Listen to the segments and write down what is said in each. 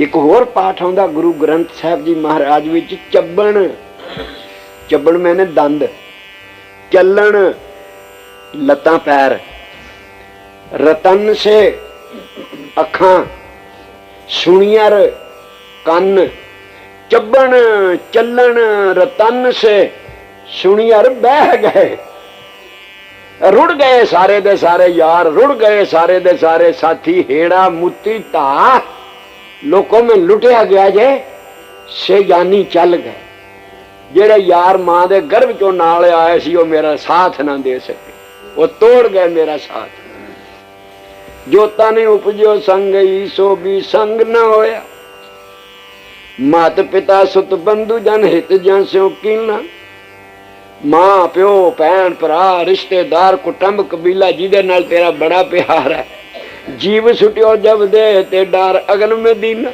ਇੱਕ ਹੋਰ ਪਾਠ ਆਉਂਦਾ ਗੁਰੂ ਗ੍ਰੰਥ ਸਾਹਿਬ ਜੀ ਮਹਾਰਾਜ ਵਿੱਚ, ਚੱਬਣ। ਚੱਬਣ ਮੈਨੇ ਦੰਦ। ਚੱਲਣ ਲੱਤਾਂ ਪੈਰ। ਰਤਨ ਸੇ ਅੱਖਾਂ। ਸੁਣੀਅਰ ਕੰਨ। ਚੱਬਣ, ਚੱਲਣ ਰਤਨ ਸੇ ਸੁਣੀਅਰ ਬਹਿ ਗਏ। ਰੁੜ ਗਏ ਸਾਰੇ ਦੇ ਸਾਰੇ ਯਾਰ, ਰੁੜ ਗਏ ਸਾਰੇ ਦੇ ਸਾਰੇ ਸਾਥੀ, ਹੇੜਾ ਮੁੱਤੀ ਧਾ ਲੋਕੋਂ ਮੈਂ ਲੁੱਟਿਆ ਗਿਆ ਜੇ, ਸੇ ਚੱਲ ਗਏ। ਜਿਹੜੇ ਯਾਰ ਮਾਂ ਦੇ ਗਰਭ ਚੋਂ ਨਾਲ ਆਏ ਸੀ, ਉਹ ਮੇਰਾ ਸਾਥ ਨਾ ਦੇ ਸਕੇ। ਉਹ ਤੋੜ ਗਏ ਮੇਰਾ ਸਾਥ। ਜੋਤਾ ਨੇ ਉਪਜਿਓ ਸੰਗ, ਈਸੋ ਵੀ ਸੰਗ ਨਾ ਹੋਇਆ। ਮਾਤ ਪਿਤਾ ਸੁਤ ਬੰਧੂ ਜਨ ਹਿਤ ਜਨ ਸਿਓ ਕੀਨਾ ਮਾਂ ਪਿਓ ਭੈਣ ਭਰਾ ਰਿਸ਼ਤੇਦਾਰ, ਕੁਟੰਬ, ਕਬੀਲਾ, ਜਿਹਦੇ ਨਾਲ ਤੇਰਾ ਬੜਾ ਪਿਆਰ ਹੈ। ਜੀਵ ਸੁਟਿਓ ਜਬ ਦੇ ਤੇ ਡਰ ਅਗਨ ਮਦੀਨਾ।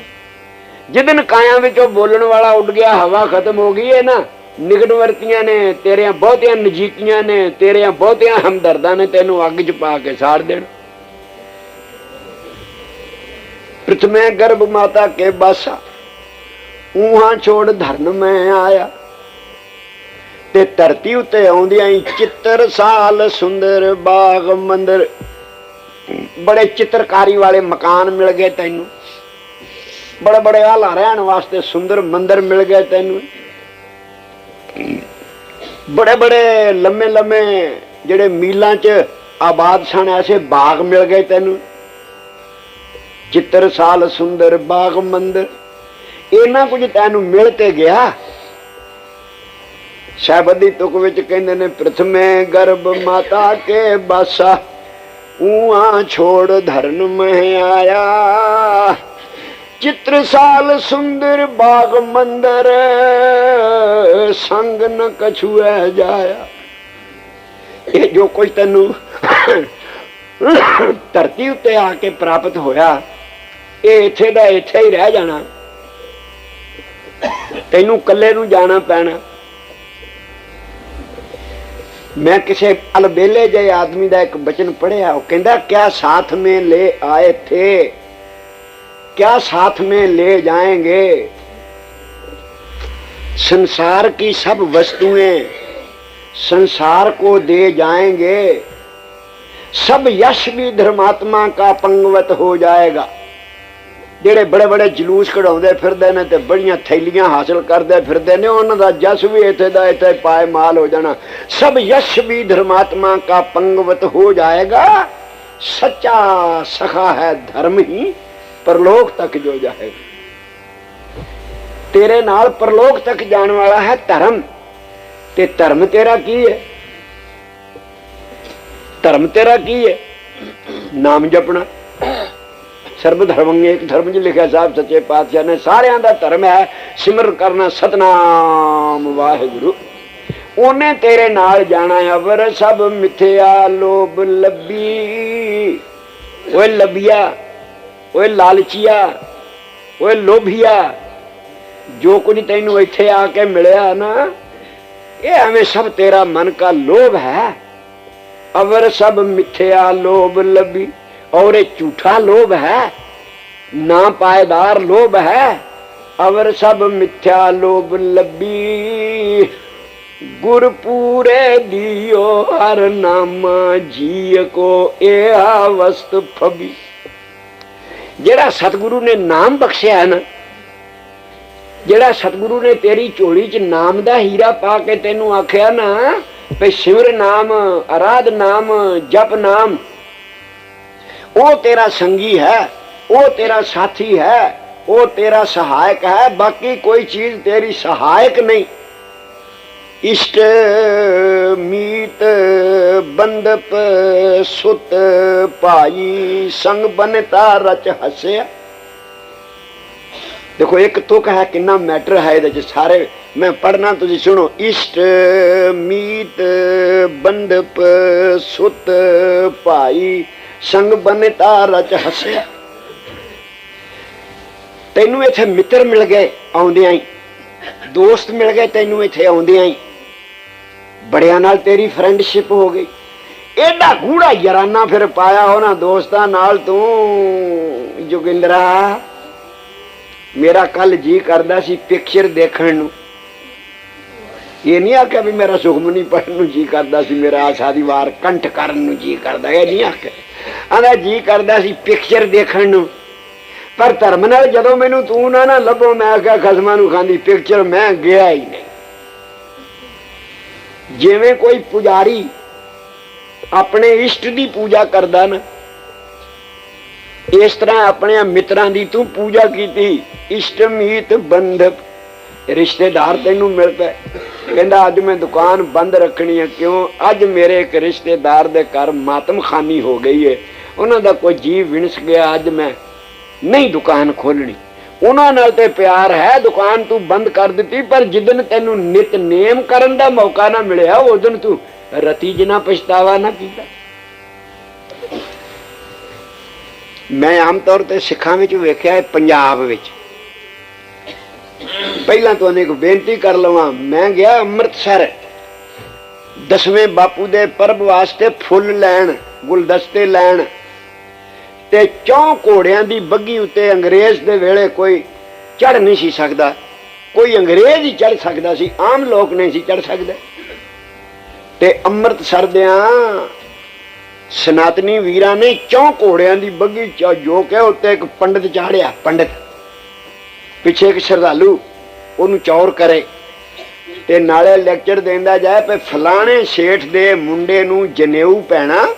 ਜਿਦਨ ਕਾਇਆ ਵਿੱਚੋਂ ਬੋਲਣ ਵਾਲਾ ਉੱਡ ਗਿਆ, ਹਵਾ ਖਤਮ ਹੋ ਗਈ ਹੈ ਨਾ। ਨਿਕਟਵਰਤੀਆਂ ਨੇ, ਤੇਰੀਆਂ ਬਹੁਤੀਆਂ ਨਜੀਕੀਆਂ ਨੇ, ਤੇਰੀਆਂ ਬਹੁਤੀਆਂ ਹਮਦਰਦਾਂ ਨੇ ਤੈਨੂੰ ਅੱਗ 'ਚ ਪਾ ਕੇ ਸਾੜ ਦੇਣ। ਪ੍ਰਥਮੇ ਗਰਭ ਮਾਤਾ ਕੇ ਬਾਸਾ, ਊਹਾਂ ਛੋੜ ਧਰਨ ਮੈਂ ਆਇਆ। ਤੇ ਧਰਤੀ ਉੱਤੇ ਆਉਂਦਿਆਂ ਹੀ ਚਿੱਤਰ ਸਾਲ ਸੁੰਦਰ ਬਾਗ ਮੰਦਰ ਬੜੇ ਚਿੱਤਰਕਾਰੀ ਵਾਲੇ ਮਕਾਨ ਮਿਲ ਗਏ ਤੈਨੂੰ। ਬੜੇ ਬੜੇ ਆਲਾ ਰਹਿਣ ਵਾਸਤੇ ਸੁੰਦਰ ਮੰਦਰ ਮਿਲ ਗਏ ਤੈਨੂੰ। ਬੜੇ ਬੜੇ ਲੰਮੇ ਲੰਮੇ ਜਿਹੜੇ ਮੀਲਾਂ 'ਚ ਆਬਾਦ ਸਨ ਐਸੇ ਬਾਗ ਮਿਲ ਗਏ ਤੈਨੂੰ। ਚਿੱਤਰ ਸਾਲ ਸੁੰਦਰ ਬਾਗ ਮੰਦਰ। ਇਹਨਾਂ ਕੁਝ ਤੈਨੂੰ ਮਿਲ ਤੇ ਗਿਆ। ਸ਼ਬਦੀ ਤੁਕ ਵਿੱਚ ਕਹਿੰਦੇ ਨੇ, ਪ੍ਰਥਮੇ ਗਰਭ ਮਾਤਾ ਕੇ ਬਾਸਾ। ਉਹਾਂ ਛੋੜ ਧਰਨ ਮਹਿ ਆਇਆ। ਚਿੱਤਰ ਸਾਲ ਸੁੰਦਰ ਬਾਗ ਮੰਦਰ, ਸੰਗ ਨ ਕਛੂਐ ਜਾਇਆ। ਇਹ ਜੋ ਕੁਝ ਤੈਨੂੰ ਧਰਤੀ ਉੱਤੇ ਆ ਕੇ ਪ੍ਰਾਪਤ ਹੋਇਆ, ਇਹ ਇੱਥੇ ਦਾ ਇੱਥੇ ਹੀ ਰਹਿ ਜਾਣਾ। ਤੈਨੂੰ ਇਕੱਲੇ ਨੂੰ ਜਾਣਾ ਪੈਣਾ। ਮੈਂ ਕਿਸੇ ਅਲਬੇਲੇ ਜਿਹੇ ਆਦਮੀ ਦਾ ਇੱਕ ਬਚਨ ਪੜਿਆ ਉਹ ਕਹਿੰਦਾ ਕਿਆ ਸਾਥ में ले आए थे क्या साथ में ले जाएंगे संसार की सब वस्तुएं संसार को दे जाएंगे सब यश भी धर्मात्मा का पंगवत हो जाएगा ਜਿਹੜੇ ਬੜੇ ਬੜੇ ਜਲੂਸ ਕਢਾਉਂਦੇ ਫਿਰਦੇ ਨੇ ਤੇ ਬੜੀਆਂ ਥੈਲੀਆਂ ਹਾਸਲ ਕਰਦੇ ਫਿਰਦੇ ਨੇ, ਉਹਨਾਂ ਦਾ ਜਸ ਵੀ ਇੱਥੇ ਦਾ ਇੱਥੇ ਪਾਏ ਮਾਲ ਹੋ ਜਾਣਾ। ਸਭ ਯਸ਼ ਵੀ ਧਰਮਾਤਮਾ ਕਾ ਪੰਗਵਤ ਹੋ ਜਾਏਗਾ। ਸੱਚਾ ਸਖਾ ਹੈ ਧਰਮ ਹੀ ਪਰਲੋਕ ਤੱਕ ਜੋ ਜਾਏਗਾ ਤੇਰੇ ਨਾਲ ਪਰਲੋਕ ਤੱਕ ਜਾਣ ਵਾਲਾ ਹੈ ਧਰਮ। ਤੇ ਧਰਮ ਤੇਰਾ ਕੀ ਹੈ? ਧਰਮ ਤੇਰਾ ਕੀ ਹੈ? ਨਾਮ ਜਪਣਾ। ਸਰਬ ਧਰਮੰ ਇੱਕ ਧਰਮ ਜੀ ਲਿਖਿਆ ਸਾਹਿਬ ਸੱਚੇ ਪਾਤਸ਼ਾਹ ਨੇ, ਸਾਰਿਆਂ ਦਾ ਧਰਮ ਹੈ ਸਿਮਰ ਕਰਨਾ ਸਤਨਾਮ, ਵਾਹਿਗੁਰੂ। ਉਹਨੇ ਤੇਰੇ ਨਾਲ ਜਾਣਾ ਅਵਰ, ਸਭ ਮਿਥਿਆ ਲੋਭ ਲੱਭੀ। ਓਏ ਲੱਭਿਆ, ਓਏ ਲਾਲਚੀਆ, ਓਏ ਲੋਭੀਆ, ਜੋ ਕੁਝ ਤੈਨੂੰ ਇੱਥੇ ਆ ਕੇ ਮਿਲਿਆ ਨਾ, ਇਹ ਐਵੇਂ ਸਭ ਤੇਰਾ ਮਨ ਕਾ ਲੋਭ ਹੈ। ਅਵਰ, ਸਭ ਮਿਥਿਆ ਲੋਭ ਲੱਭੀ। और ये झूठा लोभ है ना पायदार लोभ है अवर सब मिथ्या लोभ लबी गुर पूरे दियो हर नामा जी को ए वस्त फबी ਜਿਹੜਾ ਸਤਿਗੁਰੂ ਨੇ ਨਾਮ ਬਖਸ਼ਿਆ ਹੈ ਨਾ ਜਿਹੜਾ ਸਤਿਗੁਰੂ ਨੇ ਤੇਰੀ ਝੋਲੀ 'ਚ ਨਾਮ ਦਾ ਹੀਰਾ ਪਾ ਕੇ ਤੈਨੂੰ ਆਖਿਆ ਨਾ ਵੀ ਸਿਮਰ ਨਾਮ ਆਰਾਧ ਨਾਮ ਜਪ ਨਾਮ ਉਹ ਤੇਰਾ ਸੰਗੀ ਹੈ, ਉਹ ਤੇਰਾ ਸਾਥੀ ਹੈ, ਉਹ ਤੇਰਾ ਸਹਾਇਕ ਹੈ, ਬਾਕੀ ਕੋਈ ਚੀਜ਼ ਤੇਰੀ ਸਹਾਇਕ ਨਹੀਂ। ਇਸ਼ਟ, ਮੀਤ, ਬੰਦਪ, ਸੁਤ, ਭਾਈ, ਸੰਗ ਬਨਤਾ, ਰਚ ਹਸਿਆ। ਦੇਖੋ, ਇੱਕ ਤੁਕ ਹੈ, ਕਿੰਨਾ ਮੈਟਰ ਹੈ ਇਹਦੇ ਚ ਸਾਰੇ। ਮੈਂ ਪੜਨਾ ਤੁਸੀਂ ਸੁਣੋ। ਇਸ਼ਟ, ਮੀਤ, ਬੰਦਪ, ਸੁਤ, ਭਾਈ ਸੰਗ ਬਨਤਾ ਰਚ ਹਸਿਆ ਤੈਨੂੰ ਇੱਥੇ ਮਿੱਤਰ ਮਿਲ ਗਏ ਆਉਂਦਿਆਂ ਹੀ। ਦੋਸਤ ਮਿਲ ਗਏ ਤੈਨੂੰ ਇੱਥੇ ਆਉਂਦਿਆਂ ਹੀ। ਬੜਿਆਂ ਨਾਲ ਤੇਰੀ ਫਰੈਂਡਸ਼ਿਪ ਹੋ ਗਈ। ਐਡਾ ਗੂੜਾ ਯਾਰਾਨਾ ਫਿਰ ਪਾਇਆ ਉਹਨਾਂ ਦੋਸਤਾਂ ਨਾਲ ਤੂੰ, ਜੋਗਿੰਦਰਾ। ਮੇਰਾ ਕੱਲ ਜੀ ਕਰਦਾ ਸੀ ਪਿਕਚਰ ਦੇਖਣ ਨੂੰ। ਇਹ ਨਹੀਂ ਆਖਿਆ ਵੀ ਮੇਰਾ ਸੁਖਮਨੀ ਪੜਨ ਨੂੰ ਜੀ ਕਰਦਾ ਸੀ, ਮੇਰਾ ਆਸ਼ਾ ਦੀ ਵਾਰ ਕੰਠ ਕਰਨ ਨੂੰ ਜੀ ਕਰਦਾ। ਇਹ ਨਹੀਂ ਆਖਿਆ। ਆਂਦਾ ਜੀ ਕਰਦਾ ਸੀ ਪਿਕਚਰ ਦੇਖਣ ਨੂੰ। ਪਰ ਧਰਮ ਨਾਲ ਜਦੋਂ ਮੈਨੂੰ ਤੂੰ ਨਾ ਨਾ ਲੱਭੋ, ਮੈਂ ਆਖਿਆ, ਖਸਮਾਂ ਨੂੰ ਖਾਂਦੀ ਪਿਕਚਰ ਮੈਂ ਗਿਆ ਹੀ ਨਹੀਂ। ਜਿਵੇਂ ਕੋਈ ਪੁਜਾਰੀ ਆਪਣੇ ਇਸ਼ਟ ਦੀ ਪੂਜਾ ਕਰਦਾ ਨਾ, ਇਸ ਤਰ੍ਹਾਂ ਆਪਣੇ ਮਿੱਤਰਾਂ ਦੀ ਤੂੰ ਪੂਜਾ ਕੀਤੀ ਇਸ਼ਟਮੀਤ ਮੀਤ ਰਿਸ਼ਤੇਦਾਰ ਤੈਨੂੰ ਮਿਲ ਪਏ ਕਹਿੰਦਾ, ਅੱਜ ਮੈਂ ਦੁਕਾਨ ਬੰਦ ਰੱਖਣੀ ਹੈ ਕਿਉਂ? ਅੱਜ ਮੇਰੇ ਇੱਕ ਰਿਸ਼ਤੇਦਾਰ ਦੇ ਘਰ ਮਾਤਮ ਖਾਨੀ ਹੋ ਗਈ ਹੈ ਉਹਨਾਂ ਦਾ ਕੋਈ ਜੀਵ ਵਿਣਸ ਗਿਆ ਅੱਜ ਮੈਂ ਨਹੀਂ ਦੁਕਾਨ ਖੋਲਣੀ ਉਹਨਾਂ ਨਾਲ ਤੇ ਪਿਆਰ ਹੈ, ਦੁਕਾਨ ਤੂੰ ਬੰਦ ਕਰ ਦਿੱਤੀ, ਪਰ ਜਿੱਦਨ ਤੈਨੂੰ ਨਿਤਨੇਮ ਕਰਨ ਦਾ ਮੌਕਾ ਨਾ ਮਿਲਿਆ, ਉਸ ਦਿਨ ਤੂੰ ਰਤੀ ਜਿਨਾ ਪਛਤਾਵਾ ਨਾ ਕੀਤਾ। ਮੈਂ ਆਮ ਤੌਰ ਤੇ ਸਿੱਖਾਂ ਵਿੱਚ ਵੇਖਿਆ ਹੈ, ਪੰਜਾਬ ਵਿੱਚ। ਪਹਿਲਾਂ ਤੁਹਾਨੂੰ ਇੱਕ ਬੇਨਤੀ ਕਰ ਲਵਾਂ। ਮੈਂ ਗਿਆ ਅੰਮ੍ਰਿਤਸਰ। ਦਸਵੇਂ ਬਾਪੂ ਦੇ ਪਰਬ ਵਾਸਤੇ ਫੁੱਲ ਲੈਣ, ਗੁਲਦਸਤੇ ਲੈਣ ਤੇ ਚੌਂ ਘੋੜਿਆਂ ਦੀ ਬੱਗੀ ਉੱਤੇ ਅੰਗਰੇਜ਼ ਦੇ ਵੇਲੇ ਕੋਈ ਚੜ ਨਹੀਂ ਸੀ ਸਕਦਾ। ਕੋਈ ਅੰਗਰੇਜ਼ ਹੀ ਚੜ ਸਕਦਾ ਸੀ, ਆਮ ਲੋਕ ਨਹੀਂ ਸੀ ਚੜ ਸਕਦੇ। ਤੇ ਅੰਮ੍ਰਿਤਸਰ ਦਿਆਂ ਸਨਾਤਨੀ ਵੀਰਾਂ ਨੇ ਚੌਂ ਘੋੜਿਆਂ ਦੀ ਬੱਗੀ ਚ ਜੋ ਕਿ ਉੱਤੇ ਇੱਕ ਪੰਡਤ ਚਾੜਿਆ ਪੰਡਤ। ਪਿੱਛੇ ਇੱਕ ਸ਼ਰਧਾਲੂ ਉਹਨੂੰ ਚੌਰ ਕਰੇ ਤੇ ਨਾਲੇ ਲੈਕਚਰ ਦਿੰਦਾ ਜਾਏ ਪਏ ਫਲਾਣੇ ਸ਼ੇਠ ਦੇ ਮੁੰਡੇ ਨੂੰ ਜਨੇਊ ਪੈਣਾ।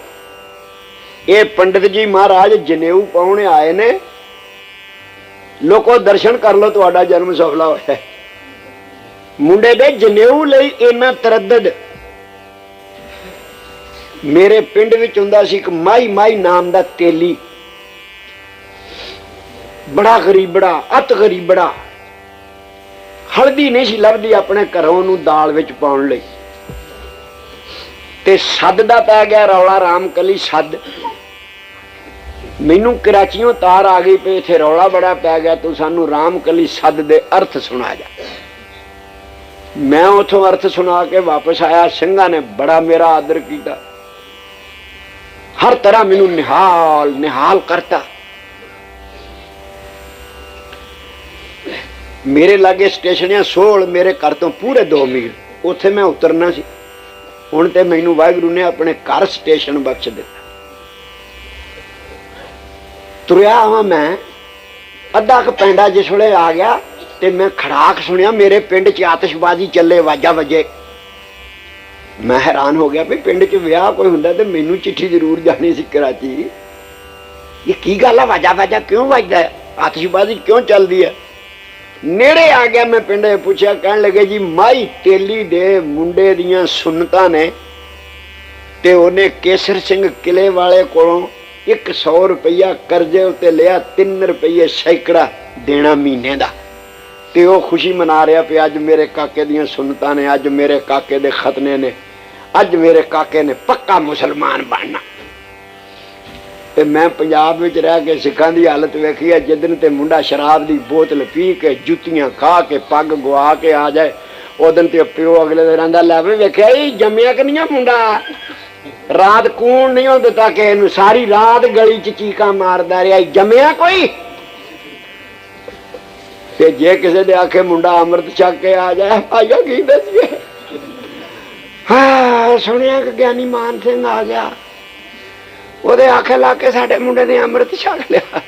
ਇਹ ਪੰਡਿਤ ਜੀ ਮਹਾਰਾਜ ਜਨੇਊ ਪਾਉਣੇ ਆਏ ਨੇ। ਲੋਕੋ ਦਰਸ਼ਨ ਕਰ ਲਓ, ਤੁਹਾਡਾ ਜਨਮ ਸਫਲਾ ਹੋਇਆ। ਮੁੰਡੇ ਦੇ ਜਨੇਊ ਲਈ ਇੰਨਾ ਤਰੱਦਦ। ਮੇਰੇ ਪਿੰਡ ਵਿੱਚ ਹੁੰਦਾ ਸੀ ਇੱਕ ਮਾਈ ਮਾਈ ਨਾਮ ਦਾ ਤੇਲੀ। ਬੜਾ ਗਰੀਬੜਾ ਅਤ ਗਰੀਬੜਾ ਹਲਦੀ ਨਹੀਂ ਸੀ ਲੱਭਦੀ ਆਪਣੇ ਘਰੋਂ ਨੂੰ ਦਾਲ ਵਿੱਚ ਪਾਉਣ ਲਈ। ਤੇ ਸੱਦ ਦਾ ਪੈ ਗਿਆ ਰੌਲਾ, ਰਾਮ ਕਲੀ ਸੱਦ। ਮੈਨੂੰ ਕਰਾਚੀੋਂ ਤਾਰ ਆ ਗਈ ਪਈ ਇੱਥੇ ਰੌਲਾ ਬੜਾ ਪੈ ਗਿਆ, ਤੂੰ ਸਾਨੂੰ ਰਾਮ ਕਲੀ ਸੱਦ ਦੇ ਅਰਥ ਸੁਣਾ ਜਾ। ਮੈਂ ਉਥੋਂ ਅਰਥ ਸੁਣਾ ਕੇ ਵਾਪਸ ਆਇਆ, ਸਿੰਘਾਂ ਨੇ ਬੜਾ ਮੇਰਾ ਆਦਰ ਕੀਤਾ। ਹਰ ਤਰ੍ਹਾਂ ਮੈਨੂੰ ਨਿਹਾਲ ਨਿਹਾਲ ਕਰਤਾ। ਮੇਰੇ ਲਾਗੇ ਸਟੇਸ਼ਨ ਆ ਸੋਲ ਮੇਰੇ ਘਰ ਤੋਂ ਪੂਰੇ 2 ਮੀਲ। ਉੱਥੇ ਮੈਂ ਉਤਰਨਾ ਸੀ। ਹੁਣ ਤੇ ਮੈਨੂੰ ਵਾਹਿਗੁਰੂ ਨੇ ਆਪਣੇ ਘਰ ਸਟੇਸ਼ਨ ਬਖਸ਼ ਦਿੱਤਾ। ਤੁਰਿਆ ਹਾਂ ਮੈਂ। ਅੱਧਾ ਕ ਪੈਂਡਾ ਜਿਸ ਵੇਲੇ ਆ ਗਿਆ ਤੇ ਮੈਂ ਖੜਾਕ ਸੁਣਿਆ, ਮੇਰੇ ਪਿੰਡ 'ਚ ਆਤਿਸ਼ਬਾਜ਼ੀ ਚੱਲੇ ਵਾਜਾ ਵਜੇ। ਮੈਂ ਹੈਰਾਨ ਹੋ ਗਿਆ ਵੀ ਪਿੰਡ 'ਚ ਵਿਆਹ ਕੋਈ ਹੁੰਦਾ ਤੇ ਮੈਨੂੰ ਚਿੱਠੀ ਜ਼ਰੂਰ ਜਾਣੀ ਸੀ ਕਰਾਚੀ। ਇਹ ਕੀ ਗੱਲ ਆ? ਵਾਜਾ ਵਾਜਾ ਕਿਉਂ ਵੱਜਦਾ ਹੈ? ਆਤਿਸ਼ਬਾਜ਼ੀ ਕਿਉਂ ਚੱਲਦੀ ਹੈ? ਨੇੜੇ ਆ ਗਿਆ ਮੈਂ ਪਿੰਡੇ ਪੁੱਛਿਆ, ਕਹਿਣ ਲੱਗੇ, ਜੀ, ਮਾਈ ਤੇਲੀ ਦੇ ਮੁੰਡੇ ਦੀਆਂ ਸੁਨਤਾਂ ਨੇ ਤੇ ਉਹਨੇ ਕੇਸਰ ਸਿੰਘ ਕਿਲੇ ਵਾਲੇ ਕੋਲੋਂ 100 ਰੁਪਇਆ ਕਰਜ਼ੇ ਉੱਤੇ ਲਿਆ 3 ਰੁਪਏ ਸੈਕੜਾ ਦੇਣਾ ਮਹੀਨੇ ਦਾ। ਤੇ ਉਹ ਖੁਸ਼ੀ ਮਨਾ ਰਿਹਾ ਪਿਆ ਅੱਜ ਮੇਰੇ ਕਾਕੇ ਦੀਆਂ ਸੁਨਤਾਂ ਨੇ, ਅੱਜ ਮੇਰੇ ਕਾਕੇ ਦੇ ਖਤਨੇ ਨੇ, ਅੱਜ ਮੇਰੇ ਕਾਕੇ ਨੇ ਪੱਕਾ ਮੁਸਲਮਾਨ ਬਣਨਾ। ਤੇ ਮੈਂ ਪੰਜਾਬ ਵਿੱਚ ਰਹਿ ਕੇ ਸਿੱਖਾਂ ਦੀ ਹਾਲਤ ਵੇਖੀ ਹੈ ਜਿੱਦਨ ਤੇ ਮੁੰਡਾ ਸ਼ਰਾਬ ਦੀ ਬੋਤਲ ਪੀ ਕੇ ਜੁੱਤੀਆਂ ਖਾ ਕੇ ਪੱਗ ਗਵਾ ਕੇ ਆ ਜਾਏ ਉਦੋਂ ਤੇ ਪਿਓ ਅਗਲੇ ਦਿਨ ਆਂਦਾ, ਲੈ ਵੀ ਵੇਖਿਆ ਇਹ ਜੰਮਿਆ ਕਿ ਨਹੀਂ ਆ ਮੁੰਡਾ? ਰਾਤ ਕੂਣ ਨਹੀਂ ਉਹ ਦਿੱਤਾ ਕਿ ਇਹਨੂੰ ਸਾਰੀ ਰਾਤ ਗਲੀ ਚ ਚੀਕਾਂ ਮਾਰਦਾ ਰਿਹਾ ਜੰਮਿਆ ਕੋਈ? ਤੇ ਜੇ ਕਿਸੇ ਦੇ ਆਖੇ ਮੁੰਡਾ ਅੰਮ੍ਰਿਤ ਛਕ ਕੇ ਆ ਜਾਏ ਭਾਈਆ ਕੀ ਦੱਸੀਏ? ਹਾਂ, ਸੁਣਿਆ ਕਿ ਗਿਆਨੀ ਮਾਨ ਸਿੰਘ ਆ ਗਿਆ। ਉਹਦੇ ਆਖੇ ਲਾ ਕੇ ਸਾਡੇ ਮੁੰਡੇ ਨੇ ਅੰਮ੍ਰਿਤ ਛਕ ਲਿਆ।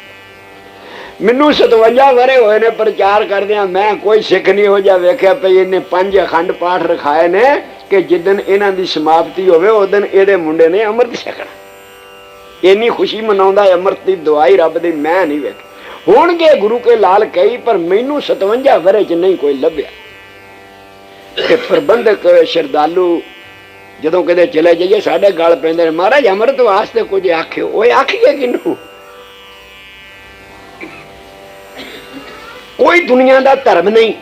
ਮੈਨੂੰ 57 ਵਰੇ ਹੋਏ ਨੇ, ਪ੍ਰਚਾਰ ਕਰਦਿਆਂ ਮੈਂ ਕੋਈ ਸਿੱਖ ਨਹੀਂ ਹੋ ਜਾ ਵੇਖਿਆ ਪਈ ਇਹਨੇ ਪੰਜ ਅਖੰਡ ਪਾਠ ਰਖਾਏ ਨੇ ਕਿ ਜਿੱਦਨ ਇਹਨਾਂ ਦੀ ਸਮਾਪਤੀ ਹੋਵੇ, ਉਸ ਦਿਨ ਇਹਦੇ ਮੁੰਡੇ ਨੇ ਅੰਮ੍ਰਿਤ ਛਕਣਾ। ਇੰਨੀ ਖੁਸ਼ੀ ਮਨਾਉਂਦਾ ਅੰਮ੍ਰਿਤ ਦੀ ਦਵਾਈ ਰੱਬ ਦੀ, ਮੈਂ ਨਹੀਂ ਵੇਖ ਹੋਣਗੇ ਗੁਰੂ ਕੇ ਲਾਲ ਕਈ ਪਰ ਮੈਨੂੰ 57 ਵਰੇ ਚ ਨਹੀਂ ਕੋਈ ਲੱਭਿਆ। ਤੇ ਪ੍ਰਬੰਧਕ ਸ਼ਰਧਾਲੂ ਜਦੋਂ ਕਦੇ ਚਲੇ ਜਾਈਏ, ਸਾਡੇ ਗਲ ਪੈਂਦੇ ਨੇ। ਮਹਾਰਾਜ, ਅੰਮ੍ਰਿਤ ਵਾਸਤੇ ਕੁਝ ਆਖਿਓ। ਓਏ, ਆਖੀਏ ਕਿਨੂੰ ਕੋਈ ਦੁਨੀਆ ਦਾ ਧਰਮ ਨਹੀਂ,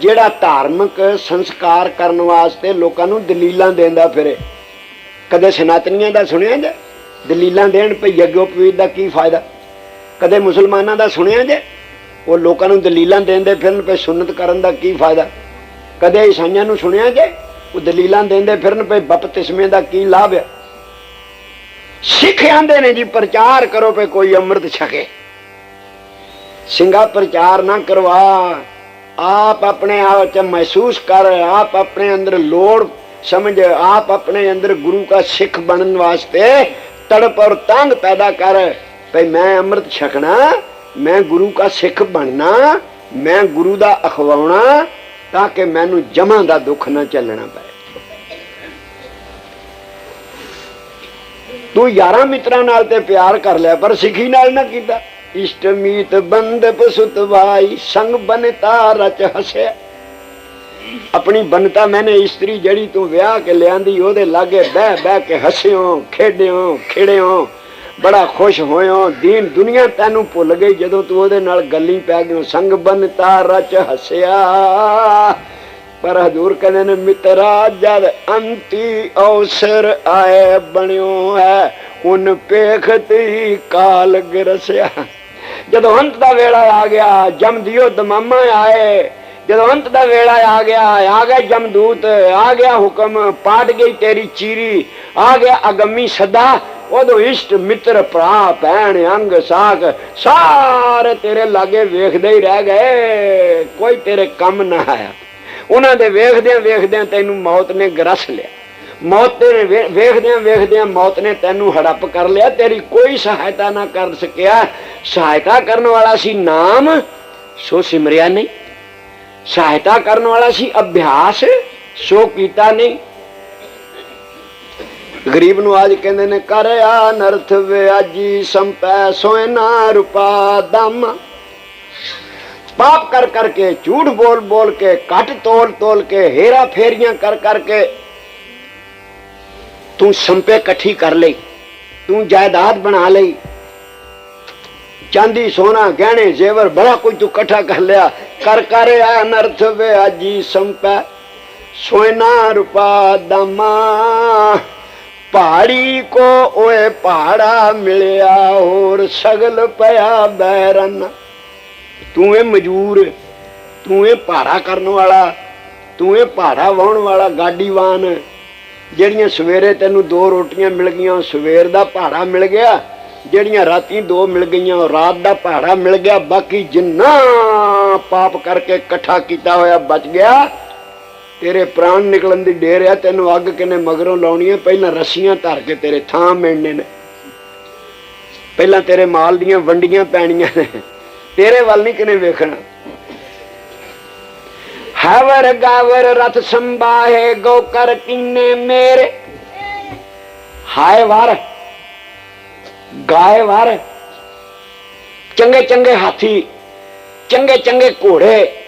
ਜਿਹੜਾ ਧਾਰਮਿਕ ਸੰਸਕਾਰ ਕਰਨ ਵਾਸਤੇ ਲੋਕਾਂ ਨੂੰ ਦਲੀਲਾਂ ਦਿੰਦਾ ਫਿਰੇ। ਕਦੇ ਸਨਾਤਨੀਆਂ ਦਾ ਸੁਣਿਆ ਜੇ? ਦਲੀਲਾਂ ਦੇਣ ਭਈ ਯਗੋਪਵੀਤ ਦਾ ਕੀ ਫਾਇਦਾ? ਕਦੇ ਮੁਸਲਮਾਨਾਂ ਦਾ ਸੁਣਿਆ ਜੇ? ਉਹ ਲੋਕਾਂ ਨੂੰ ਦਲੀਲਾਂ ਦਿੰਦੇ ਫਿਰਨ ਪਈ ਸੁਨਨਤ ਕਰਨ ਦਾ ਕੀ ਫਾਇਦਾ? ਕਦੇ ਈਸਾਈਆਂ ਨੂੰ ਸੁਣਿਆ ਜੇ? ਉਹ ਦਲੀਲਾਂ ਦਿੰਦੇ ਫਿਰਨ ਪਈ ਬਪਤਿਸਮੇ ਦਾ ਕੀ ਲਾਭ ਹੈ ਸਿੱਖ ਆਂਦੇ ਨੇ ਜੀ, ਪ੍ਰਚਾਰ ਕਰੋ ਪਈ ਕੋਈ ਅੰਮ੍ਰਿਤ ਛਕੇ। ਸਿੰਘਾ ਪ੍ਰਚਾਰ ਨਾ ਕਰਵਾ, ਆਪ ਆਪਣੇ ਆਪ ਚ ਮਹਿਸੂਸ ਕਰ, ਆਪ ਆਪਣੇ ਅੰਦਰ ਲੋੜ ਸਮਝ, ਆਪ ਆਪਣੇ ਅੰਦਰ ਗੁਰੂ ਦਾ ਸਿੱਖ ਬਣਨ ਵਾਸਤੇ ਤੜਪ ਔਰ ਤੰਗ ਪੈਦਾ ਕਰ ਭਈ ਮੈਂ ਅੰਮ੍ਰਿਤ ਛਕਣਾ, ਮੈਂ ਗੁਰੂ ਦਾ ਸਿੱਖ ਬਣਨਾ, ਮੈਂ ਗੁਰੂ ਦਾ ਅਖਵਾਉਣਾ ਤਾਂ ਕਿ ਮੈਨੂੰ ਜਮਾਂ ਦਾ ਦੁੱਖ ਨਾ ਚੱਲਣਾ ਪਏ। ਤੂੰ ਯਾਰਾਂ ਮਿੱਤਰਾਂ ਨਾਲ ਤੇ ਪਿਆਰ ਕਰ ਲਿਆ, ਪਰ ਸਿੱਖੀ ਨਾਲ ਨਾ ਕੀਤਾ। ਇਸ਼ਟਮੀਤ ਬੰਦ ਪਸੁਤਵਾਈ ਸੰਗ ਬਨਤਾ ਰਚ ਹਸਿਆ। ਆਪਣੀ ਬਨਤਾ ਮੈਨੇ ਇਸਤਰੀ ਜਿਹੜੀ ਤੂੰ ਵਿਆਹ ਕੇ ਲਿਆਂਦੀ, ਉਹਦੇ ਲਾਗੇ ਬਹਿ ਬਹਿ ਕੇ ਹਸਿਓ, ਖੇਡਿਓ, ਖਿੜਿਓ। ਬੜਾ ਖੁਸ਼ ਹੋਇਓ, ਦੀਨ ਦੁਨੀਆ ਤੈਨੂੰ ਭੁੱਲ ਗਈ ਜਦੋਂ ਤੂੰ ਉਹਦੇ ਨਾਲ ਗੱਲੀ ਪੈ ਗਿਓ ਸੰਗ ਬਨਤਾ ਰਚ ਹਸਿਆ। ਪਰ ਹਜ਼ੂਰ ਕਹਿੰਦੇ ਨੇ, ਮਿੱਤਰਾ, ਜਦ ਅੰਤੀ ਅਵਸਰ ਆਏ ਬਣਿਓ ਹੈ ਉਨ ਪੇਖਤੀ ਕਾਲ ਗਰਸਿਆ। ਜਦੋਂ ਅੰਤ ਦਾ ਵੇਲਾ ਆ ਗਿਆ ਜਮਦੀਓ ਦਮਾਮਾ ਆਏ। ਜਦੋਂ ਅੰਤ ਦਾ ਵੇਲਾ ਆ ਗਿਆ ਆ ਗਿਆ ਜਮਦੂਤ, ਆ ਗਿਆ ਹੁਕਮ, ਪਾਟ ਗਈ ਤੇਰੀ ਚੀਰੀ, ਆ ਗਿਆ ਅਗੰਮੀ ਸਦਾ। ਉਦੋਂ ਇਸ਼ਟ ਮਿੱਤਰ ਭਰਾ, ਭੈਣ, ਅੰਗ, ਸਾਖ, ਸਾਰੇ ਤੇਰੇ ਲਾਗੇ ਵੇਖਦੇ ਹੀ ਰਹਿ ਗਏ। ਕੋਈ ਤੇਰੇ ਕੰਮ ਨਾ ਆਇਆ। ਉਹਨਾਂ ਦੇ ਵੇਖਦਿਆਂ ਵੇਖਦਿਆਂ ਤੈਨੂੰ ਮੌਤ ਨੇ ਗਰਸ ਲਿਆ। ਮੌਤ ਤੇ ਵੇਖਦਿਆਂ ਵੇਖਦਿਆਂ ਮੌਤ ਨੇ ਤੈਨੂੰ ਹੜੱਪ ਕਰ ਲਿਆ। ਤੇਰੀ ਕੋਈ ਸਹਾਇਤਾ ਨਾ ਕਰ ਸਕਿਆ। ਸਹਾਇਤਾ ਕਰਨ ਵਾਲਾ ਸੀ ਨਾਮ, ਸੋ ਸਿਮਰਿਆ ਨਹੀਂ। ਸਹਾਇਤਾ ਕਰਨ ਵਾਲਾ ਸੀ ਅਭਿਆਸ, ਸੋ ਕੀਤਾ ਨਹੀਂ। ਗਰੀਬ ਨੂੰ ਅੱਜ ਕਹਿੰਦੇ ਨੇ ਕਰਿਆ ਨਰਥ ਵਿਆਜੀ, ਸੰਪੈ ਸੋਇਨਾ ਰੂਪਾ ਦਮ। ਪਾਪ ਕਰ ਕਰਕੇ, ਝੂਠ ਬੋਲ ਬੋਲ ਕੇ ਕੱਟ ਤੋਲ ਤੋਲ ਕੇ, ਹੇਰਾ ਫੇਰੀਆਂ ਕਰ ਕਰਕੇ ਤੂੰ ਸੰਪੇ ਇਕੱਠੀ ਕਰ ਲਈ, ਤੂੰ ਜਾਇਦਾਦ ਬਣਾ ਲਈ। ਚਾਂਦੀ, ਸੋਨਾ, ਗਹਿਣੇ, ਜ਼ੇਵਰ, ਬੜਾ ਕੁਝ ਤੂੰ ਇਕੱਠਾ ਕਰ ਲਿਆ। ਕਰ ਕਰ ਆ ਨਰਥ ਵਿਆਜੀ, ਸੰਪੈ ਸੋਇਨਾ ਰੁਪਾ ਦਮਾ। ਪਹਾੜੀ ਕੋ ਓਏ ਪਹਾੜਾ ਮਿਲਿਆ ਹੋਰ ਸਗਲ ਪਿਆ ਬੈਰਨ। ਤੂੰ ਇਹ ਮਜੂਰ ਤੂੰ ਇਹ ਭਾੜਾ ਕਰਨ ਵਾਲਾ, ਤੂੰ ਇਹ ਭਾੜਾ ਵਾਉਣ ਵਾਲਾ ਗਾਡੀਵਾਨ, ਜਿਹੜੀਆਂ ਸਵੇਰੇ ਤੈਨੂੰ ਦੋ ਰੋਟੀਆਂ ਮਿਲ ਗਈਆਂ, ਸਵੇਰ ਦਾ ਭਾੜਾ ਮਿਲ ਗਿਆ, ਜਿਹੜੀਆਂ ਰਾਤੀ ਦੋ ਮਿਲ ਗਈਆਂ, ਰਾਤ ਦਾ ਭਾੜਾ ਮਿਲ ਗਿਆ, ਬਾਕੀ ਜਿੰਨਾ ਪਾਪ ਕਰਕੇ ਇਕੱਠਾ ਕੀਤਾ ਹੋਇਆ ਬਚ ਗਿਆ ਤੇਰੇ ਪ੍ਰਾਣ ਨਿਕਲਣ ਦੀ ਡੇਰ ਆ, ਤੈਨੂੰ ਅੱਗ ਕਿਨੇ ਮਗਰੋਂ ਲਾਉਣੀ ਹੈ ਪਹਿਲਾਂ ਰੱਸੀਆਂ ਧਰ ਕੇ ਤੇਰੇ ਥਾਂ ਮਿਲਣੇ ਨੇ। ਪਹਿਲਾਂ ਤੇਰੇ ਮਾਲ ਦੀਆਂ ਵੰਡੀਆਂ ਪੈਣੀਆਂ ਨੇ। ਤੇਰੇ ਵੱਲ ਨਹੀਂ ਕਿਨੇ ਵੇਖਣਾ। ਹਵਰ ਗਾਵਰ ਰਥ ਸੰਭਾਹੇ, ਗੋਕਰ ਕੀਨੇ ਮੇਰੇ। ਹਾਏ ਵਾਰ, ਗਾਏ ਵਾਰ। ਚੰਗੇ ਚੰਗੇ ਹਾਥੀ ਚੰਗੇ ਚੰਗੇ ਘੋੜੇ।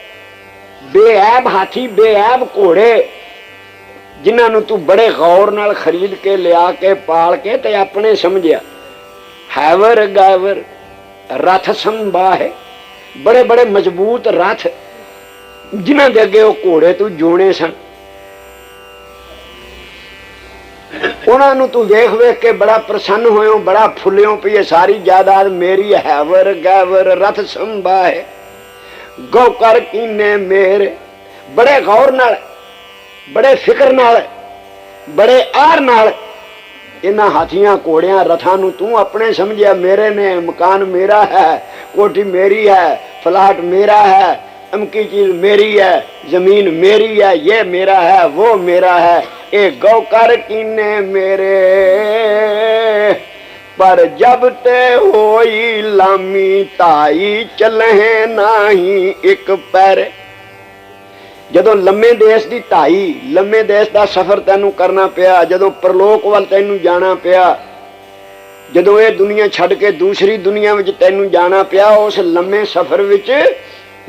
ਬੇਐਬ ਹਾਥੀ, ਬੇਐਬ ਘੋੜੇ, ਜਿਨ੍ਹਾਂ ਨੂੰ ਤੂੰ ਬੜੇ ਗੌਰ ਨਾਲ ਖਰੀਦ ਕੇ, ਲਿਆ ਕੇ, ਪਾਲ ਕੇ ਤੇ ਆਪਣੇ ਸਮਝਿਆ। ਹੈਵਰ ਗਾਵਰ, ਰਥ ਸੰਭਾਹੇ, ਬੜੇ ਬੜੇ ਮਜ਼ਬੂਤ ਰਥ, ਜਿਨ੍ਹਾਂ ਦੇ ਅੱਗੇ ਉਹ ਘੋੜੇ ਤੂੰ ਜੋਣੇ ਸਨ। ਉਹਨਾਂ ਨੂੰ ਤੂੰ ਵੇਖ ਵੇਖ ਕੇ ਬੜਾ ਪ੍ਰਸੰਨ ਹੋਇਓ, ਬੜਾ ਫੁੱਲਿਓ ਪਈ ਸਾਰੀ ਜਾਇਦਾਦ ਮੇਰੀ ਹੈਵਰ ਗੈਵਰ, ਰਥ ਸੰਭਾਏ ਗੋ ਕਰ ਕੀਨੇ ਮੇਰ? ਬੜੇ ਗੌਰ ਨਾਲ, ਬੜੇ ਫਿਕਰ ਨਾਲ, ਬੜੇ ਆਰ ਨਾਲ ਇਹਨਾਂ ਹਾਥੀਆਂ ਘੋੜਿਆਂ ਰਥਾਂ ਨੂੰ ਤੂੰ ਆਪਣੇ ਸਮਝਿਆ, ਮੇਰੇ ਨੇ ਮਕਾਨ ਮੇਰਾ ਹੈ, ਕੋਠੀ ਮੇਰੀ ਹੈ, ਫਲਾਟ ਮੇਰਾ ਹੈ, ਅਮਕੀ ਚੀਜ਼ ਮੇਰੀ ਹੈ, ਜ਼ਮੀਨ ਮੇਰੀ ਹੈ, ਇਹ ਮੇਰਾ ਹੈ, ਉਹ ਮੇਰਾ ਹੈ, ਇਹ ਗੌਕਰ ਕੀਨੇ ਮੇਰੇ? ਪਰ ਜਬ ਤੇ ਹੋਈ ਲਾਮੀ ਤਾਈ ਚਲਹਿ ਨਾਹੀ ਇੱਕ ਪੈਰ। ਜਦੋਂ ਲੰਮੇ ਦੇਸ਼ ਦੀ ਢਾਈ ਲੰਮੇ ਦੇਸ਼ ਦਾ ਸਫ਼ਰ ਤੈਨੂੰ ਕਰਨਾ ਪਿਆ, ਜਦੋਂ ਪਰਲੋਕ ਵੱਲ ਤੈਨੂੰ ਜਾਣਾ ਪਿਆ, ਜਦੋਂ ਇਹ ਦੁਨੀਆ ਛੱਡ ਕੇ ਦੂਸਰੀ ਦੁਨੀਆ ਵਿੱਚ ਤੈਨੂੰ ਜਾਣਾ ਪਿਆ, ਉਸ ਲੰਮੇ ਸਫ਼ਰ ਵਿੱਚ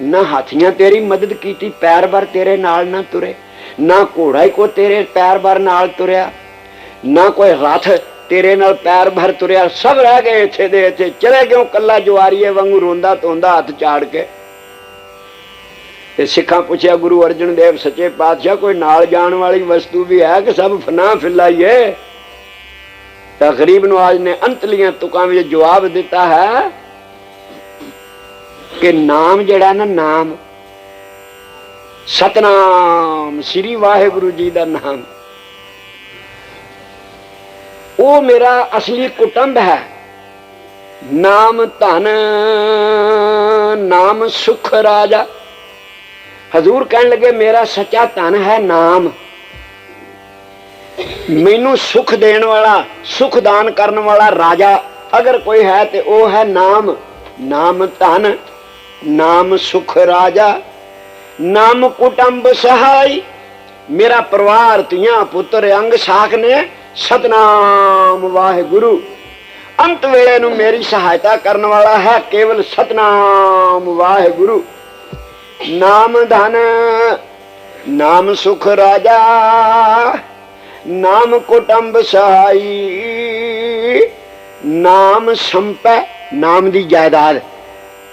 ਨਾ ਹਾਥੀਆਂ ਤੇਰੀ ਮਦਦ ਕੀਤੀ, ਪੈਰ ਬਰ ਤੇਰੇ ਨਾਲ ਨਾ ਤੁਰੇ, ਨਾ ਘੋੜਾ ਹੀ ਕੋ ਤੇਰੇ ਪੈਰ ਬਰ ਨਾਲ ਤੁਰਿਆ, ਨਾ ਕੋਈ ਰਥ ਤੇਰੇ ਨਾਲ ਪੈਰ ਭਰ ਤੁਰਿਆ, ਸਭ ਰਹਿ ਗਏ ਇੱਥੇ ਦੇ ਇੱਥੇ। ਚਲੇ ਕਿਉਂ ਕੱਲਾ ਜਵਾਰੀਏ ਵਾਂਗੂ ਰੋਂਦਾ ਤੋਂਦਾ ਹੱਥ ਚਾੜ ਕੇ? ਤੇ ਸਿੱਖਾਂ ਪੁੱਛਿਆ, ਗੁਰੂ ਅਰਜਨ ਦੇਵ ਸੱਚੇ ਪਾਤਸ਼ਾਹ, ਕੋਈ ਨਾਲ ਜਾਣ ਵਾਲੀ ਵਸਤੂ ਵੀ ਹੈ ਕਿ ਸਭ ਫਨਾ ਫਿਲਾਈਏ? ਤਾਂ ਗਰੀਬ ਨਵਾਜ ਨੇ ਅੰਤਲੀਆਂ ਤੁਕਾਂ ਵਿੱਚ ਜਵਾਬ ਦਿੱਤਾ ਹੈ ਕਿ ਨਾਮ ਜਿਹੜਾ ਨਾ, ਨਾਮ। ਸਤਨਾਮ, ਸ੍ਰੀ ਵਾਹਿਗੁਰੂ ਜੀ ਦਾ ਨਾਮ। ਉਹ ਮੇਰਾ ਅਸਲੀ ਕੁਟੰਬ ਹੈ। ਨਾਮ ਧਨ, ਨਾਮ ਸੁਖ ਰਾਜਾ। ਹਜ਼ੂਰ ਕਹਿਣ ਲੱਗੇ, ਮੇਰਾ ਸੱਚਾ ਧਨ ਹੈ ਨਾਮ। ਮੈਨੂੰ ਸੁਖ ਦੇਣ ਵਾਲਾ, ਸੁਖ ਦਾਨ ਕਰਨ ਵਾਲਾ ਰਾਜਾ ਅਗਰ ਕੋਈ ਹੈ ਤੇ ਉਹ ਹੈ ਨਾਮ। ਨਾਮ ਧਨ, ਨਾਮ ਸੁਖ ਰਾਜਾ। ਨਾਮ ਕੁਟੰਬ ਸਹਾਈ। ਮੇਰਾ ਪਰਿਵਾਰ, ਧੀਆਂ, ਪੁੱਤਰ, ਅੰਗ ਸਾਖ ਨੇ ਸਤਨਾਮ ਵਾਹਿਗੁਰੂ। ਅੰਤ ਵੇਲੇ ਨੂੰ ਮੇਰੀ ਸਹਾਇਤਾ ਕਰਨ ਵਾਲਾ ਹੈ ਕੇਵਲ ਸਤਨਾਮ ਵਾਹਿਗੁਰੂ। ਨਾਮ ਧਨ, ਨਾਮ ਸੁਖ ਰਾਜਾ, ਨਾਮ ਕੁਟੰਬ ਸਹਾਈ, ਨਾਮ ਸੰਪੈ, ਨਾਮ ਦੀ ਜਾਇਦਾਦ।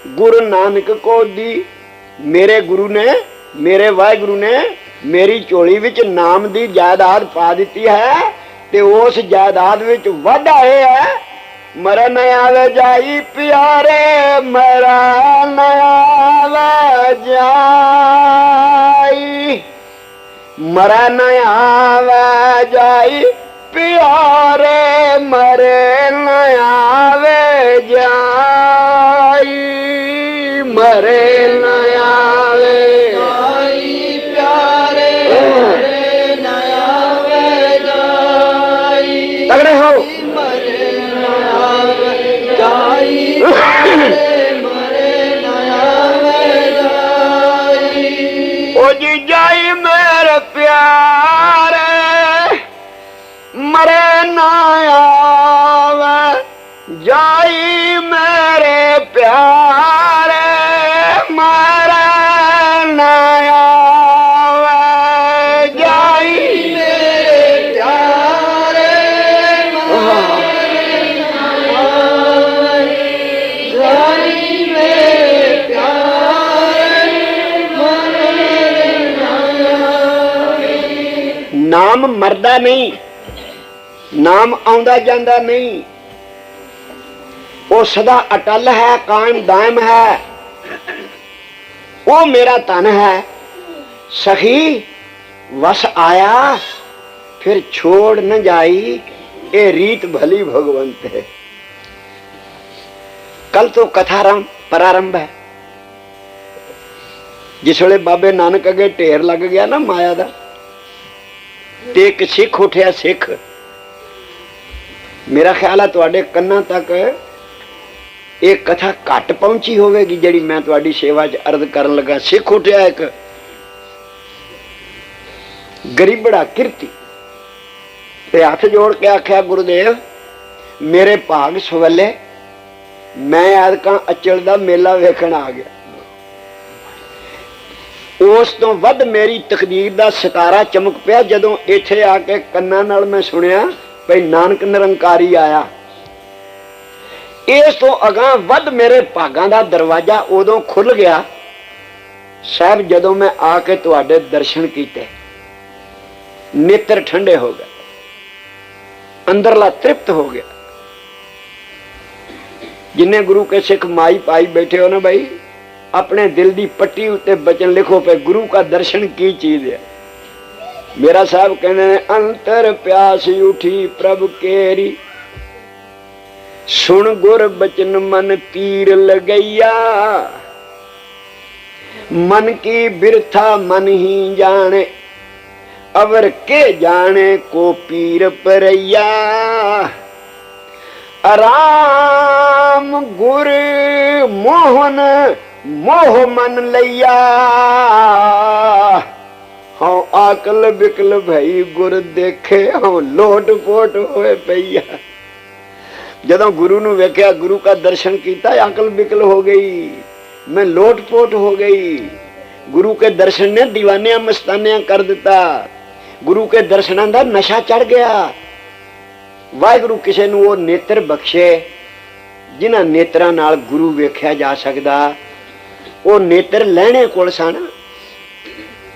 ਗੁਰੂ ਨਾਨਕ ਕੋ ਦੀ ਮੇਰੇ ਗੁਰੂ ਨੇ, ਮੇਰੇ ਵਾਹਿਗੁਰੂ ਨੇ ਮੇਰੀ ਝੋਲੀ ਵਿੱਚ ਨਾਮ ਦੀ ਜਾਇਦਾਦ ਪਾ ਦਿੱਤੀ ਹੈ। ਤੇ ਉਸ ਜਾਇਦਾਦ ਵਿੱਚ ਵਾਧਾ ਇਹ ਹੈ ਮਰਨ ਆਵੇ ਜਾਈ ਪਿਆਰੇ ਮਰਨ ਆਵੇ ਜਾਈ ਮਰਨ ਆਵੇ ਜਾਈ ਪਿਆਰੇ ਮਰਨ ਆਵੇ ਜਾਈ ਮਰੇ ਜਾਈ ਉਹ ਮਰਦਾ ਨਹੀਂ, ਨਾਮ ਆਉਂਦਾ ਜਾਂਦਾ ਨਹੀਂ। ਉਹ ਸਦਾ ਅਟਲ ਹੈ, ਕਾਇਮ ਦਾਇਮ ਹੈ। ਉਹ ਮੇਰਾ ਤਨ ਹੈ। ਸਖੀ, ਵਸ ਆਇਆ, ਫਿਰ ਛੋੜ न ਜਾਈ, ਇਹ ਰੀਤ ਭਲੀ ਭਗਵੰਤ ਹੈ। ਕੱਲ ਤੋਂ ਕਥਾਰੰਭ ਪ੍ਰਾਰੰਭ ਹੈ। ਜਿਸ ਵੇਲੇ ਬਾਬੇ ਨਾਨਕ ਅਗੇ ਢੇਰ ਲੱਗ ਗਿਆ ਨਾ ਮਾਇਆ ਦਾ ਤੇ ਇੱਕ ਸਿੱਖ ਉਠਿਆ, ਸਿੱਖ। ਮੇਰਾ ਖਿਆਲ ਆ ਤੁਹਾਡੇ ਕੰਨਾਂ ਤੱਕ ਇਹ ਕਥਾ ਘੱਟ ਪਹੁੰਚੀ ਹੋਵੇਗੀ ਜਿਹੜੀ ਮੈਂ ਤੁਹਾਡੀ ਸੇਵਾ 'ਚ ਅਰਜ਼ ਕਰਨ ਲੱਗਾ। ਸਿੱਖ ਉਠਿਆ ਇੱਕ ਗਰੀਬੜਾ ਕਿਰਤੀ ਤੇ ਹੱਥ ਜੋੜ ਕੇ ਆਖਿਆ, ਗੁਰਦੇਵ, ਮੇਰੇ ਭਾਗ ਸਵੱਲੇ, ਮੈਂ ਆਦਕਾਂ ਅਚਲ ਦਾ ਮੇਲਾ ਵੇਖਣ ਆ ਗਿਆ। ਉਸ ਤੋਂ ਵੱਧ ਮੇਰੀ ਤਕਦੀਰ ਦਾ ਸਿਤਾਰਾ ਚਮਕ ਪਿਆ ਜਦੋਂ ਇੱਥੇ ਆ ਕੇ ਕੰਨਾਂ ਨਾਲ ਮੈਂ ਸੁਣਿਆ ਭਈ ਨਾਨਕ ਨਿਰੰਕਾਰੀ ਆਇਆ। ਇਸ ਤੋਂ ਅਗਾਹ ਵੱਧ ਮੇਰੇ ਭਾਗਾਂ ਦਾ ਦਰਵਾਜ਼ਾ ਉਦੋਂ ਖੁੱਲ ਗਿਆ। ਸਾਹਿਬ, ਜਦੋਂ ਮੈਂ ਆ ਕੇ ਤੁਹਾਡੇ ਦਰਸ਼ਨ ਕੀਤੇ, ਨੇਤਰ ਠੰਡੇ ਹੋ ਗਏ, ਅੰਦਰਲਾ ਤ੍ਰਿਪਤ ਹੋ ਗਿਆ। ਜਿੰਨੇ ਗੁਰੂ ਕੇ ਸਿੱਖ ਮਾਈ ਪਾਈ ਬੈਠੇ ਹੋ ਨਾ ਭਾਈ ਆਪਣੇ ਦਿਲ ਦੀ ਪੱਟੀ ਉੱਤੇ ਬਚਨ ਲਿਖੋ ਪਏ ਗੁਰੂ ਦਾ ਦਰਸ਼ਨ ਕੀ ਚੀਜ਼ ਹੈ ਮੇਰਾ ਸਾਹਿਬ ਕਹਿੰਦੇ ਨੇ ਅੰਤਰ ਪਿਆਸ ਉਠੀ ਪ੍ਰਭ ਕੇਰੀ ਸੁਣ ਗੁਰ ਬਚਨ ਮਨ ਪੀਰ ਲਗਈਆ ਮਨ ਕੀ ਬਿਰਥਾ ਮਨ ਹੀ ਜਾਣੇ ਅਵਰ ਕੇ ਜਾਣੇ ਕੋ ਪੀਰ ਪਰਈਆ ਆਰਾਮ ਗੁਰ ਮੋਹਨ ਮੋਹ ਮਨ ਲਈਆ। ਹਉ ਆਕਲ ਬਿਕਲ ਭਈ ਗੁਰ ਦੇਖੇ, ਹਉ ਲੋਟ ਪੋਟ ਹੋਏ ਪਈਆ। ਜਦੋਂ ਗੁਰੂ ਨੂੰ ਵੇਖਿਆ, ਗੁਰੂ ਦਾ ਦਰਸ਼ਨ ਕੀਤਾ ਅਕਲ ਬਿਕਲ ਹੋ ਗਈ, ਮੈਂ ਲੋਟ ਪੋਟ ਹੋ ਗਈ। ਗੁਰੂ ਕੇ ਦਰਸ਼ਨ ਨੇ دیਵਾਨਿਆਂ ਮਸਤਾਨਿਆਂ ਕਰ ਦਿੱਤਾ। ਗੁਰੂ ਕੇ ਦਰਸ਼ਨਾਂ ਦਾ ਨਸ਼ਾ ਚੜ ਗਿਆ। ਵਾਹਿਗੁਰੂ ਕਿਸੇ ਨੂੰ ਉਹ ਨੇਤਰ ਬਖਸ਼ੇ, ਜਿਨ੍ਹਾਂ ਨੇਤਰਾਂ ਨਾਲ ਗੁਰੂ ਵੇਖਿਆ ਜਾ ਸਕਦਾ। ਉਹ ਨੇਤਰ ਲੈਣੇ ਕੋਲ ਸਨ।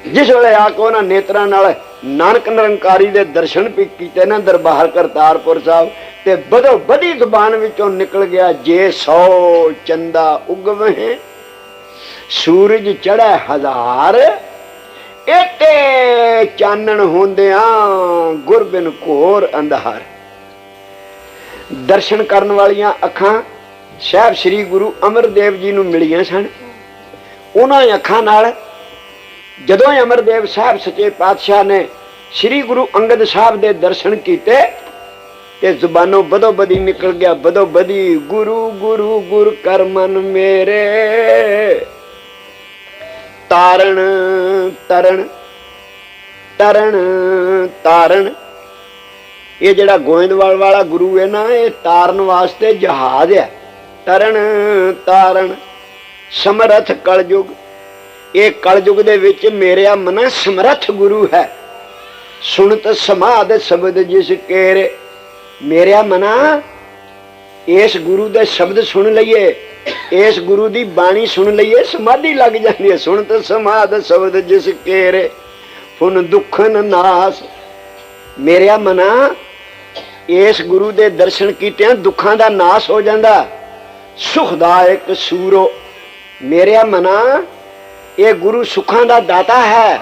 ਜਿਸ ਵੇਲੇ ਆ ਕੇ ਉਹਨਾਂ ਨੇਤਰਾਂ ਨਾਲ ਨਾਨਕ ਨਿਰੰਕਾਰੀ ਦੇ ਦਰਸ਼ਨ ਵੀ ਕੀਤੇ ਨਾ ਦਰਬਾਰ ਕਰਤਾਰਪੁਰ ਸਾਹਿਬ, ਤੇ ਬਦੋ ਬਦੀ ਜ਼ੁਬਾਨ ਵਿੱਚੋਂ ਨਿਕਲ ਗਿਆ, ਜੇ ਸੌ ਚੰਦਾ ਉਗਵੇ, ਸੂਰਜ ਚੜ੍ਹੈ ਹਜ਼ਾਰ ਇਤੇ ਚਾਨਣ ਹੁੰਦਿਆਂ ਗੁਰਬਿਨ ਘੋਰ ਅੰਧਾਰ। ਦਰਸ਼ਨ ਕਰਨ ਵਾਲੀਆਂ ਅੱਖਾਂ ਸਾਹਿਬ ਸ੍ਰੀ ਗੁਰੂ ਅਮਰਦੇਵ ਜੀ ਨੂੰ ਮਿਲੀਆਂ ਸਨ। ਉਹਨਾਂ ਅੱਖਾਂ ਨਾਲ ਜਦੋਂ ਹੀ ਅਮਰਦੇਵ ਸਾਹਿਬ ਸੱਚੇ ਪਾਤਸ਼ਾਹ ਨੇ ਸ੍ਰੀ ਗੁਰੂ ਅੰਗਦ ਸਾਹਿਬ ਦੇ ਦਰਸ਼ਨ ਕੀਤੇ ਤੇ ਜ਼ੁਬਾਨੋਂ ਬਦੋ ਬਦੀ ਨਿਕਲ ਗਿਆ, ਬਦੋ ਬਦੀ, ਗੁਰੂ ਗੁਰੂ, ਗੁਰ ਕਰ ਮਨ ਮੇਰੇ। ਤਾਰਣ ਤਰਨ ਤਰਨ ਤਾਰਣ ਇਹ ਜਿਹੜਾ ਗੋਇੰਦਵਾਲ ਵਾਲਾ ਗੁਰੂ ਹੈ ਨਾ, ਇਹ ਤਾਰਨ ਵਾਸਤੇ ਜਹਾਜ਼ ਹੈ। ਤਰਨ, ਤਾਰਨ। ਸਮਰਥ ਕਲਯੁਗ। ਇਹ ਕਲਯੁਗ ਦੇ ਵਿੱਚ ਮੇਰਿਆ ਮਨ ਸਮਰਥ ਗੁਰੂ ਹੈ। ਸੁਣਤ ਸਮਾਦ ਸ਼ਬਦ ਜਿਸ ਕੇਰੇ। ਮੇਰਿਆ ਮਨਾ ਇਸ ਗੁਰੂ ਦੇ ਸ਼ਬਦ ਸੁਣ ਲਈਏ। ਇਸ ਗੁਰੂ ਦੀ ਬਾਣੀ ਸੁਣ ਲਈਏ, ਸਮਾਧੀ ਲੱਗ ਜਾਂਦੀ ਹੈ। ਸੁਣਤ ਸਮਾਧ ਸ਼ਬਦ ਜਿਸ ਕੇਰੇ। ਫੁਨ ਦੁਖਨ ਨਾਸ। ਮੇਰਿਆ ਮਨਾ ਇਸ ਗੁਰੂ ਦੇ ਦਰਸ਼ਨ ਕੀਤਿਆਂ ਦੁੱਖਾਂ ਦਾ ਨਾਸ ਹੋ ਜਾਂਦਾ। ਸੁਖਦਾਇਕ ਸੂਰੋ ਮੇਰਿਆ ਮਨਾ, ਇਹ ਗੁਰੂ ਸੁੱਖਾਂ ਦਾ ਦਾਤਾ ਹੈ।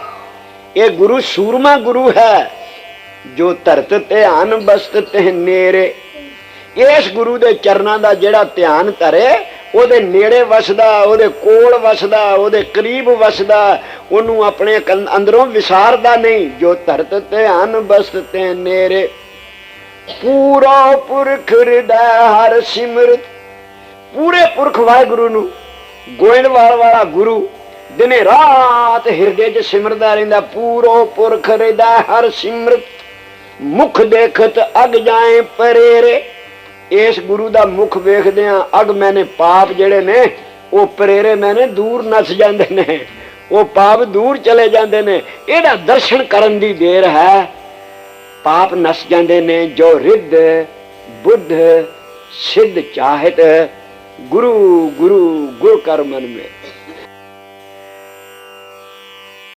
ਇਹ ਗੁਰੂ ਸੂਰਮਾ ਗੁਰੂ ਹੈ। ਜੋ ਧਰਤ ਧਿਆਨ ਬਸਤ ਤੇ ਨੇਰੇ। ਇਸ ਗੁਰੂ ਦੇ ਚਰਨਾਂ ਦਾ ਜਿਹੜਾ ਧਿਆਨ ਧਰੇ, ਉਹਦੇ ਨੇੜੇ ਵਸਦਾ, ਉਹਦੇ ਕੋਲ ਵਸਦਾ, ਉਹਦੇ ਕਰੀਬ ਵਸਦਾ, ਉਹਨੂੰ ਆਪਣੇ ਅੰਦਰੋਂ ਵਿਸਾਰਦਾ ਨਹੀਂ, ਜੋ ਧਰਤ ਧਿਆਨ ਬਸਤ ਤੇ ਨੇਰੇ। ਪੂਰਾ ਪੁਰਖ ਹਿਰਦੈ ਹਰ ਸਿਮਰਤ। ਪੂਰੇ ਪੁਰਖ ਵਾਹਿਗੁਰੂ ਨੂੰ ਗੋਇੰਦਵਾਲ ਵਾਲਾ ਗੁਰੂ, ਦਿਨੇ ਰਾਤ ਹਿਰਦੇ 'ਚ ਸਿਮਰਦਾ ਰਹਿੰਦਾ, ਪੂਰੋ ਪੁਰਖ ਹਿਰਦੈ ਹਰ ਸਿਮਰਤ ਮੁਖ ਦੇਖਤ, ਅਗ ਜਾਏ ਪਰੇਰੇ। ਇਸ ਗੁਰੂ ਦਾ ਮੁਖ ਵੇਖਦੇ ਆ ਅਗ ਮੈਨੇ ਪਾਪ ਜਿਹੜੇ ਨੇ, ਉਹ ਪਰੇਰੇ ਮੈਨੇ ਦੂਰ ਨਸ ਜਾਂਦੇ ਨੇ, ਉਹ ਪਾਪ ਦੂਰ ਚਲੇ ਜਾਂਦੇ ਨੇ। ਇਹਦਾ ਦਰਸ਼ਨ ਕਰਨ ਦੀ ਦੇਰ ਹੈ। ਪਾਪ ਨਸ ਜਾਂਦੇ ਨੇ, ਜੋ ਰਿੱਧ, ਬੁੱਧ, ਸਿੱਧ ਚਾਹਤ ਗੁਰੂ ਗੁਰੂ ਗੁਰ ਕਰ ਮਨ ਮੇ।